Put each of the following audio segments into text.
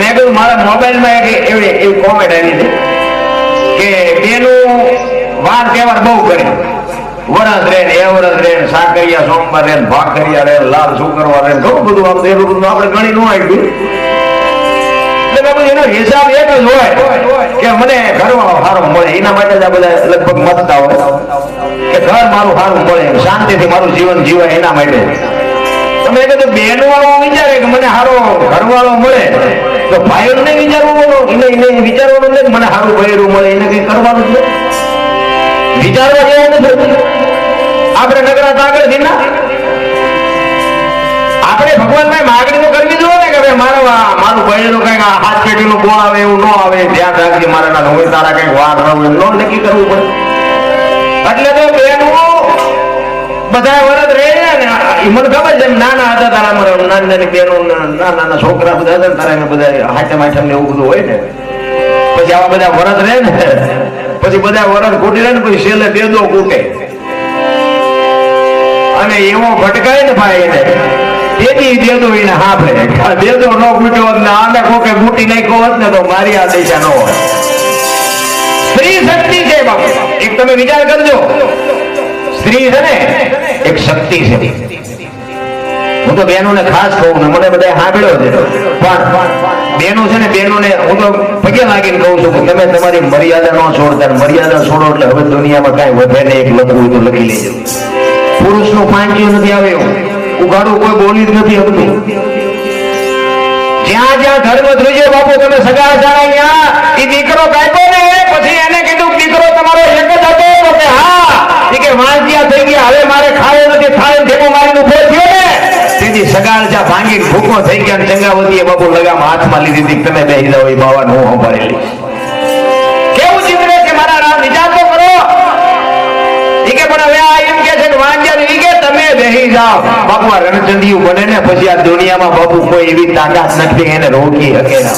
મેં કહ્યું મારા મોબાઈલમાં એવી એવી કોમેન્ટ આવી છે કે બેનું વાર તહેવાર બહુ કરે. વરસ રે ને એ વરસ રે ને સાકરિયા સોમવાર રે ને ભાખરિયા રે લાલ શુક્રવાર રે ઘણું બધું આપણે એ બધું આપણે ગણી નું એટલે એનો હિસાબ એક જ હોય કે મને ઘરવાળો સારો મળે. એના માટે જ આ બધા લગભગ મતતા હોય કે ઘર મારું સારું મળે શાંતિથી મારું જીવન જીવાય એના માટે. તમે કીધું બેનો વાળો વિચારે કે મને સારો ઘરવાળો મળે. તો ભાઈઓ ને વિચારવું એને એને વિચારવાનું નહીં મને સારું ભૈરું મળે, એને કઈ કરવાનું છે વિચારવા જેવું નથી આપણે નગરા આગળ ના. આપણે ભગવાન માગણી તો કરવી જોઈએ ને કે ભાઈ મારો મારું ભૈરું કંઈક હાથ પેટી નું કોણ આવે એવું ન આવે. ધ્યાન રાખજે મારા ના હોય તારા કંઈક વાર ન હોય ન નક્કી કરવું પડે. એટલે તો બેનું બધા વરદ ને મને નાના હતા તારા મારા નાની નાની બહેનો નાના નાના છોકરા બધા હતા તારા એને બધા હાથે માથે ને એવું બધું હોય ને. પછી આવા બધા વરદ રહે ને, પછી બધા વરદ ખૂટી રહે ને, પછી છેલ્લે દેદો કૂટે અને એવો ભટકાય ને ભાઈ એને. તેથી દેદો એને હાંભળે. આ દેદો ન ખૂટ્યો હોત ને, આને કોકે કૂટી નાખ્યો હોત ને, તો મારી આ દિશા ન હોય સ્ત્રી શક્તિ છે બાપુ. એક તમે વિચાર કરજો. સ્ત્રી છે ને, એક શક્તિ છે. હું તો બહેનોને ખાસ કહું ને, મને બધા સાંભળ્યો છે. પણ બહેનો છે ને, બહેનોને હું તો પગે લાગીને કહું છું કે તમે તમારી મર્યાદા ન છોડતા મર્યાદા છોડો એટલે હવે દુનિયામાં કાંઈ વધે ને એક લખવું તો લખી લેજો. પુરુષનું પાંચ્યું નથી આવ્યું. ઉગાડું કોઈ બોલી જ નથી હતું જ્યાં જ્યાં ધર્મ ધ્રુજે બાપુ, તમે સગા સારા ત્યાં એ દીકરો કાપ્યો ને પછી એને કીધું દીકરો તમારો એક જ હતો તો કે હા એ કે વાંજ્યા થઈ ગયા હવે મારે ખાવે નથી થાય ભેગો મારીને ઊભો થયો ને. તેથી સગાળ જ્યાં ભાંગી ભૂકો થઈ ગયા ચંગાવતી એ બાપુ લગામ હાથમાં લીધી હતી તમે બેસી જાઓ એ બાવા હું સંભાળેલી. કેવું ચિત્ર છે મારા રામ વિચાર તો કરો? કે પણ હવે આ એમ કે છે કે વાંજ્યા ઈ કે તમે બેહી જાઓ બાપુ આ રણચંડિયું બને ને પછી આ દુનિયામાં બાપુ કોઈ એવી તાકાત નથી એને રોકી શકે ના.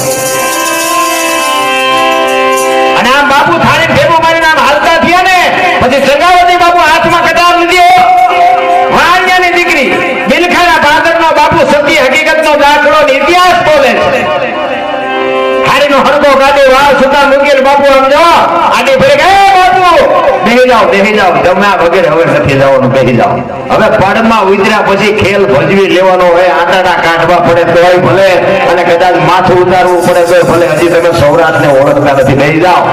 ઇતિહાસ બોલે હારીનો હડકો કાઢી વાળ સુતા મૂકીને બાપુ સમજો આડી ફરી ગયા બાપુ, બેહી જાઓ બેહી જાઓ જમ્યા વગેરે હવે નથી જવાનું, બેહી જાઓ. હવે પડમાં ઉતર્યા પછી ખેલ ભજવી લેવાનો હોય આટાના કાઢવા પડે તોય ભલે, અને કદાચ માથું ઉતારવું પડે તોય ભલે, હજી તમે સૌરાષ્ટ્રને ઓળખતા નથી, બેહી જાઓ.